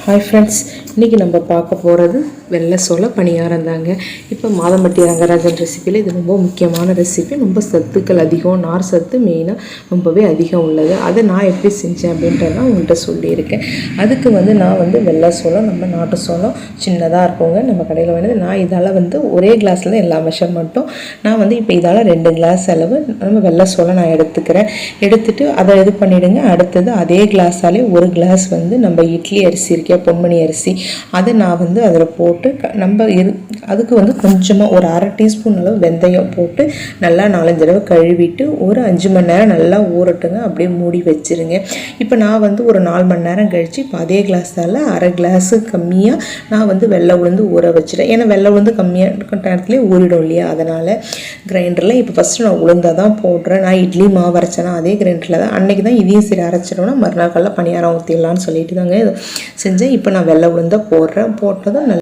Hi friends இன்றைக்கி நம்ம பார்க்க போகிறது வெள்ளை சோள பணியாரம் தாங்க. இப்போ மாதம்பட்டி ரங்கராஜன் ரெசிப்பியில் இது ரொம்ப முக்கியமான ரெசிபி ரொம்ப சத்துக்கள் அதிகம். நார் சத்து மெயினாக ரொம்பவே அதிகம் உள்ளது. அதை நான் எப்படி செஞ்சேன் அப்படின்றதான் உங்கள்கிட்ட சொல்லியிருக்கேன். அதுக்கு வந்து நான் வந்து வெள்ளை சோளம் நம்ம நாட்டு சோளம் சின்னதாக இருக்குங்க. நம்ம கடையில் வேணுது நான் இதால் வந்து ஒரே கிளாஸில் தான் எல்லா மெஷர்மெண்ட்டும் நான் வந்து இப்போ இதால் ரெண்டு கிளாஸ் அளவு நம்ம வெள்ளை சோளம் நான் எடுத்துக்கிறேன். எடுத்துகிட்டு அதை இது பண்ணிவிடுங்க அடுத்தது அதே கிளாஸாலே ஒரு கிளாஸ் வந்து நம்ம இட்லி அரிசி இருக்கே. பொன்மணி அரிசி. அதை நான் வந்து அதில் போட்டு க- நம்ம இரு அதுக்கு வந்து கொஞ்சமாக ஒரு அரை டீஸ்பூன் அளவு வெந்தயம் போட்டு நல்லா நாலஞ்சு தடவை கழுவிட்டு ஒரு அஞ்சு மணி நேரம் நல்லா ஊறட்டுங்க. அப்படியே மூடி வச்சுருங்க. இப்போ நான் வந்து ஒரு நாலு மணி நேரம் கழித்து இப்போ அதே கிளாஸால் அரை கிளாஸு கம்மியாக நான் வந்து வெள்ளை உளுந்து ஊற வச்சிட்டேன் ஏன்னா வெள்ளை உளுந்து கம்மியாக இருக்கிற நேரத்துலேயே ஊறிடும் இல்லையா? அதனால் கிரைண்டரில் இப்போ ஃபஸ்ட்டு நான் உளுந்தை தான் போடுறேன். நான் இட்லி மாவு அரைச்சேன்னா அதே கிரைண்டரில் தான். அன்றைக்கி தான் இதையும் சரி அரைச்சிட்டோம்னா மறுநாள் காலையில் பணியாரம் ஊற்றிடலான்னு சொல்லிட்டு தாங்க செஞ்சேன். இப்போ நான் வெள்ளை உளுந்து போடுறேன் போட்டதும் நல்லா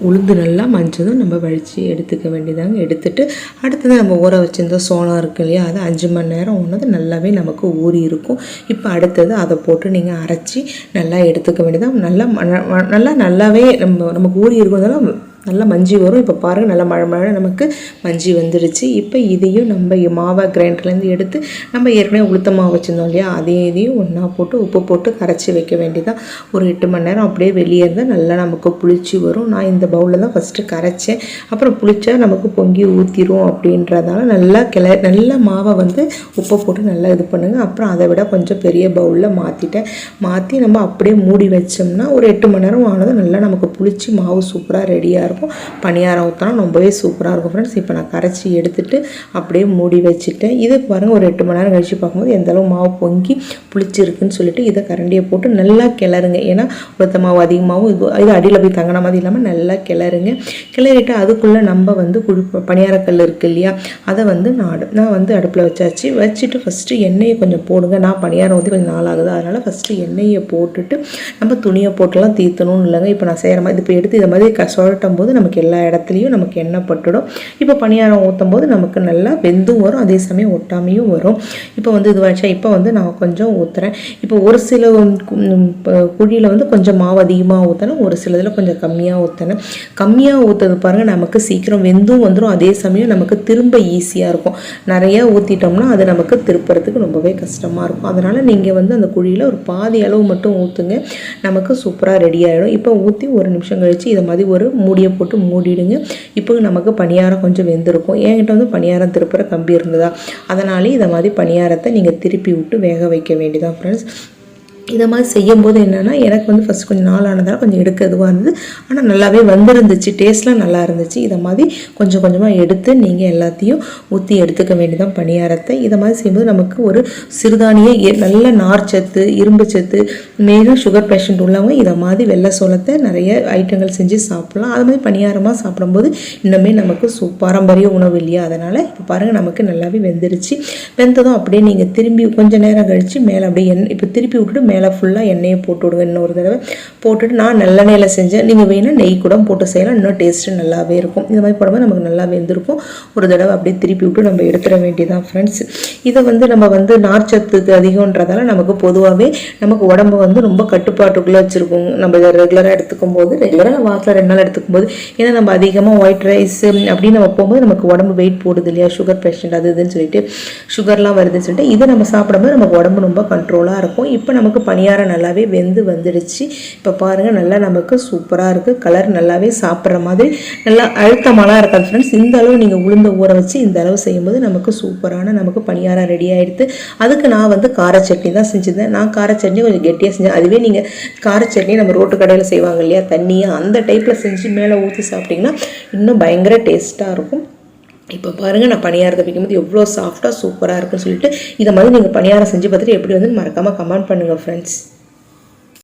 உளுந்து நல்லா மஞ்சதும் நம்ம வழித்து எடுத்துக்க வேண்டியதாங்க. எடுத்துட்டு அடுத்தது நம்ம ஊற வச்சிருந்த சோளம் இருக்கு இல்லையா அது அஞ்சு மணி நேரம் ஒன்றது நல்லாவே நமக்கு ஊறி இருக்கும். இப்போ அடுத்தது அதை போட்டு நீங்கள் அரைச்சி நல்லா எடுத்துக்க வேண்டியதான் நல்லா ம- நல்லா நல்லாவே நம்ம நமக்கு ஊறி இருக்கிறதெல்லாம் நல்லா மஞ்சி வரும். இப்போ பாருங்கள் நல்லா மழை மழை நமக்கு மஞ்சி வந்துடுச்சு. இப்போ இதையும் நம்ம மாவை கிரைண்டர்லேருந்து எடுத்து நம்ம ஏற்கனவே உளுத்த மாவு வச்சுருந்தோம் இல்லையா? அதே இதையும் ஒன்றா போட்டு உப்பு போட்டு கரைச்சி வைக்க வேண்டியதான் ஒரு எட்டு மணி நேரம் அப்படியே வெளியே இருந்தால் நல்லா நமக்கு புளிச்சு வரும். நான் இந்த பவுலில் தான் ஃபஸ்ட்டு கரைச்சேன். அப்புறம் புளிச்சா நமக்கு பொங்கி ஊற்றிடும் அப்படின்றதால நல்லா கிள நல்லா மாவை வந்து உப்பை போட்டு நல்லா இது பண்ணுங்கள் அப்புறம் அதை விட கொஞ்சம் பெரிய பவுலில் மாற்றிட்டேன் மாற்றி நம்ம அப்படியே மூடி வச்சோம்னா ஒரு எட்டு மணி நேரம் ஆனதும் நல்லா நமக்கு புளிச்சு மாவு சூப்பராக ரெடியாக இருக்கும். பணியாரம் ஊற்றினா ரொம்பவே சூப்பராக இருக்கும் ஃப்ரெண்ட்ஸ் இப்போ நான் கரைச்சி எடுத்துட்டு அப்படியே மூடி வச்சுட்டேன். இது பாருங்கள் ஒரு எட்டு மணி நேரம் கழிச்சு பார்க்கும்போது எந்தளவு மாவு பொங்கி புளிச்சிருக்குன்னு சொல்லிட்டு இதை கரண்டியை போட்டு நல்லா கிளறுங்க. ஏன்னா உளுத்த மாவு அதிகமாகவும் இது இது அடியில் போய் தங்கின மாதிரி இல்லாமல் நல்லா கிளறுங்க. கிளறிட்டு அதுக்குள்ளே நம்ம வந்து குழு பணியாரக்கல் இருக்குது இல்லையா அதை வந்து நான் அடு- நான் வந்து அடுப்பில் வச்சாச்சு. வச்சுட்டு ஃபஸ்ட்டு எண்ணெயை கொஞ்சம் போடுங்க. நான் பணியாரம் ஊற்றி கொஞ்சம் நாள் ஆகுது. அதனால் ஃபஸ்ட்டு எண்ணெயை போட்டுட்டு நம்ம துணியை போட்டுலாம் தீர்த்தணும்னு இல்லைங்க. இப்போ நான் செய்கிற மாதிரி இப்போ எடுத்து இதை மாதிரி க சுழட்டும் போது நமக்கு எல்லா இடத்துலையும் நமக்கு எண்ணெய் பட்டுடும் இப்போ பணியாரம் ஊற்றும் போது நமக்கு நல்லா வெந்தும் வரும். அதே சமயம் ஒட்டாமையும் வரும். இப்போ வந்து இது வச்சா இப்போ வந்து நான் கொஞ்சம் ஊற்றுறேன் இப்போ ஒரு சில குழியில் வந்து கொஞ்சம் மாவு அதிகமாக ஊற்றினேன் ஒரு சில இதில் கொஞ்சம் கம்மியாக ஊற்றினேன் கம்மியாக ஊற்றுறது பாருங்கள் நமக்கு சீக்கிரம் வெந்தும் வந்துடும் அதே சமயம் நமக்கு திரும்ப ஈஸியாக இருக்கும். நிறையா ஊற்றிட்டோம்னா அது நமக்கு திருப்புறதுக்கு ரொம்பவே கஷ்டமாக இருக்கும். அதனால் நீங்கள் வந்து அந்த குழியில் ஒரு பாதி அளவு மட்டும் ஊற்றுங்க நமக்கு சூப்பராக ரெடி ஆகிடும் இப்போ ஊற்றி ஒரு நிமிஷம் கழித்து இதை மாதிரி ஒரு மூடிய போட்டு மூடிடுங்க. இப்போ நமக்கு பணியாரம் கொஞ்சம் வெந்திருக்கும். என்கிட்ட வந்து பணியாரம் திருப்புற கம்பி இருந்ததா? அதனாலே இதை மாதிரி பணியாரத்தை நீங்கள் திருப்பி விட்டு வேக வைக்க வேண்டியதான் ஃப்ரெண்ட்ஸ் இதை மாதிரி செய்யும்போது என்னென்னா எனக்கு வந்து ஃபஸ்ட் கொஞ்சம் நாள் ஆனதால் கொஞ்சம் எடுக்க இதுவாக இருந்தது. ஆனால் நல்லாவே வந்திருந்துச்சு. டேஸ்ட்லாம் நல்லா இருந்துச்சு. இதை மாதிரி கொஞ்சம் கொஞ்சமாக எடுத்து நீங்கள் எல்லாத்தையும் ஊற்றி எடுத்துக்க வேண்டியதான் பணியாரத்தை. இதை மாதிரி செய்யும்போது நமக்கு ஒரு சிறுதானிய எ- நல்ல நார்ச்சத்து இரும்பு சத்து மெயினாக சுகர் பேஷண்ட் உள்ளவங்க இதை மாதிரி வெள்ளை சோளத்தை நிறைய ஐட்டங்கள் செஞ்சு சாப்பிட்லாம். அது மாதிரி பணியாரமாக சாப்பிடும்போது இன்னுமே நமக்கு சூ பாரம்பரிய உணவு இல்லையா? அதனால் இப்போ பாருங்கள் நமக்கு நல்லாவே வெந்துருச்சு. வெந்ததும் அப்படியே நீங்கள் திரும்பி கொஞ்சம் நேரம் கழித்து மேலே அப்படியே எண்ணெய் இப்போ திருப்பி விட்டுட்டு மேலே ஃபுல்லாக எண்ணெயை போட்டு விடுங்க. இன்னொரு தடவை போட்டுட்டு நான் நல்லெண்ணெயில் செஞ்சேன். நீங்கள் வேணால் நெய் கூட போட்டு செய்யலாம். இன்னும் டேஸ்ட்டு நல்லாவே இருக்கும். இந்த மாதிரி போடும்போது நமக்கு நல்லா வெந்திருக்கும் ஒரு தடவை அப்படியே திருப்பி விட்டு நம்ம எடுத்துட வேண்டியதான் ஃப்ரெண்ட்ஸ் இதை வந்து நம்ம வந்து நார்ச்சத்துக்கு அதிகம்ன்றதால நமக்கு பொதுவாகவே நமக்கு உடம்பு வந்து ரொம்ப கட்டுப்பாட்டுக்குள்ளே வச்சுருக்கோம். நம்ம இதை ரெகுலராக எடுத்துக்கும் போது ரெகுலராக வாரத்தில் ரெண்டு நாள் எடுத்துக்கும் போது ஏன்னா நம்ம அதிகமாக ஒயிட் ரைஸ் அப்படின்னு நம்ம போகும்போது நமக்கு உடம்பு வெயிட் போடுது இல்லையா? சுகர் பேஷண்ட் அது இதுன்னு சொல்லிட்டு சுகர்லாம் வருதுன்னு சொல்லிட்டு இதை நம்ம சாப்பிடும்போது நமக்கு உடம்பு ரொம்ப கண்ட்ரோலாக இருக்கும். இப்போ நமக்கு பணியாரம் நல்லாவே வெந்து வந்துடுச்சு. இப்போ பாருங்கள் நல்லா நமக்கு சூப்பராக இருக்குது கலர் நல்லாவே சாப்பிட்ற மாதிரி நல்லா அழுத்தமாலாம் இருக்காது ஃப்ரெண்ட்ஸ் இந்த அளவு நீங்கள் உளுந்த ஊற வச்சு இந்த அளவு செய்யும்போது நமக்கு சூப்பரான நமக்கு பணியாரம் ரெடி ஆகிடுது அதுக்கு நான் வந்து கார சட்னி தான் செஞ்சுருந்தேன். நான் கார சட்னி கொஞ்சம் கெட்டியாக செஞ்சேன். அதுவே நீங்கள் கார சட்னி நம்ம ரோட்டு கடையில் செய்வாங்க இல்லையா தண்ணியாக அந்த டைப்பில் செஞ்சு மேலே ஊற்றி சாப்பிட்டிங்கன்னா இன்னும் பயங்கர டேஸ்ட்டாக இருக்கும். இப்போ பாருங்கள் நான் பணியாரத்தை வைக்கும்போது எவ்வளோ சாஃப்டாக சூப்பராக இருக்குன்னு சொல்லிட்டு இதை மாதிரி நீங்கள் பணியாரம் செஞ்சு பார்த்துட்டு எப்படி வந்து மறக்காமல் கமெண்ட் பண்ணுங்கள் ஃப்ரெண்ட்ஸ்